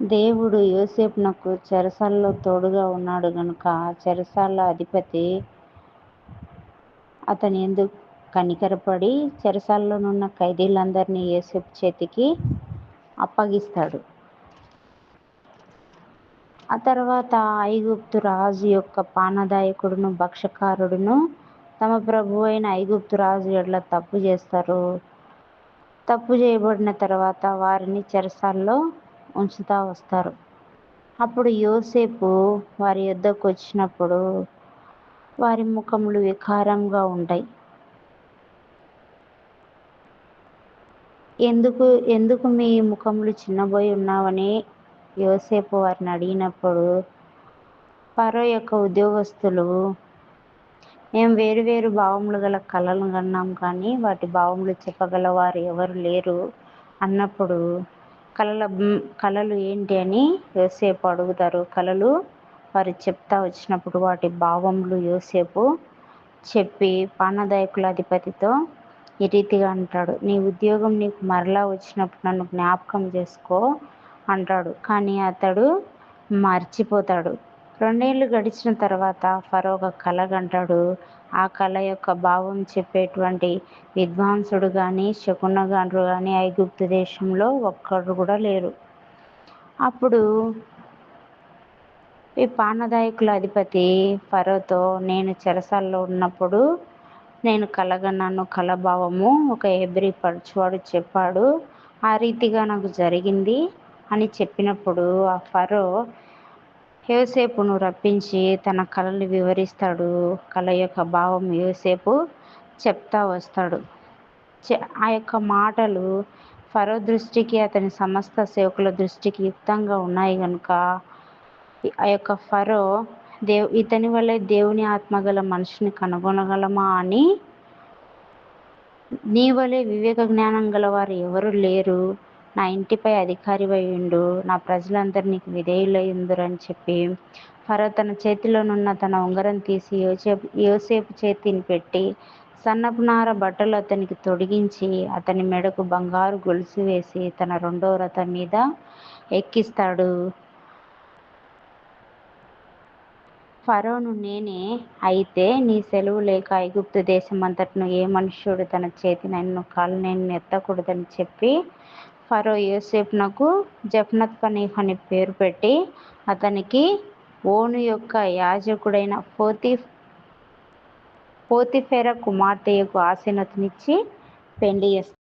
దేవుడు యోసేపునకు చెరసాలలో తోడుగా ఉన్నాడు గనుక చెరసాల అధిపతి అతని ఎందుకు కనికరపడి చెరసాలలోనున్న ఖైదీలందరినీ యోసేపు చేతికి అప్పగిస్తాడు. ఆ తర్వాత ఐగుప్తు రాజు యొక్క పానదాయకుడును భక్షకారుడును తమ ప్రభు అయిన ఐగుప్తు రాజు ఎడ్ల తప్పు చేస్తారు. తప్పు చేయబడిన తర్వాత వారిని చెరసాల్లో ఉంచుతా వస్తారు. అప్పుడు యోసేపు వారి యుద్ధకు వచ్చినప్పుడు వారి ముఖములు వికారంగా ఉంటాయి. ఎందుకు ఎందుకు మీ ముఖములు చిన్నబోయి ఉన్నావని యోసేపు వారిని అడిగినప్పుడు పరో యొక్క ఉద్యోగస్తులు మేము వేరు వేరు భావములు గల కళలను కన్నాం కానీ వాటి భావములు చెప్పగల వారు ఎవరు లేరు అన్నప్పుడు కళల కళలు ఏంటి అని యోసేపు అడుగుతారు. కళలు వారు చెప్తా వచ్చినప్పుడు వాటి భావములు యోసేపు చెప్పి పానదాయకుల అధిపతితో ఈ రీతిగా అంటాడు. నీ ఉద్యోగం నీకు మరలా వచ్చినప్పుడు నన్ను జ్ఞాపకం చేసుకో అంటాడు. కానీ అతడు మర్చిపోతాడు. రెండేళ్ళు గడిచిన తర్వాత ఫరో ఒక కళ ఆ కళ యొక్క భావం చెప్పేటువంటి విద్వాంసుడు కానీ శకునగాండ్రు కానీ ఐగుప్తు దేశంలో ఒక్కరు కూడా లేరు. అప్పుడు ఈ పానదాయకుల అధిపతి ఫరోతో నేను చెరసాల్లో ఉన్నప్పుడు నేను కలగన్నాను. కలభావము ఒక ఎబ్రి పరచువాడు చెప్పాడు. ఆ రీతిగా నాకు జరిగింది అని చెప్పినప్పుడు ఆ ఫరో యోసేపును రప్పించి తన కళలు వివరిస్తాడు. కళ యొక్క భావం యోసేపు చెప్తా వస్తాడు. ఆ యొక్క మాటలు ఫరో దృష్టికి అతని సమస్త సేవకుల దృష్టికి యుక్తంగా ఉన్నాయి కనుక ఆ యొక్క ఫరో దేవ్ ఇతని వల్లే దేవుని ఆత్మగల మనిషిని కనుగొనగలమా అని నీ వలె వివేక జ్ఞానం గల వారు ఎవరు లేరు. నా ఇంటిపై అధికారి ఉండు నా ప్రజలందరూ నీకు విధేయులై చెప్పి ఫరో తన చేతిలోనున్న తన ఉంగరం తీసి యోసేపు యోసేపు చేతిని పెట్టి సన్నపు నార బట్టలు అతనికి తొడిగించి అతని మెడకు బంగారు గొలుసు వేసి తన రెండో రథం మీద ఎక్కిస్తాడు. ఫరోను నేనే అయితే నీ సెలవు లేక ఐగుప్తు అంతటిను ఏ మనుష్యుడు తన చేతి నన్ను కాళ్ళు నేను ఎత్తకూడదని చెప్పి ఫరో యోసేపునకు జఫ్నత్ పనీహ్ అని పేరు పెట్టి అతనికి ఓను యొక్క యాజకుడైన పోతి పోతిఫెర కుమార్తె యొక్క ఆసీనతనిచ్చి పెళ్ళి చేస్తాడు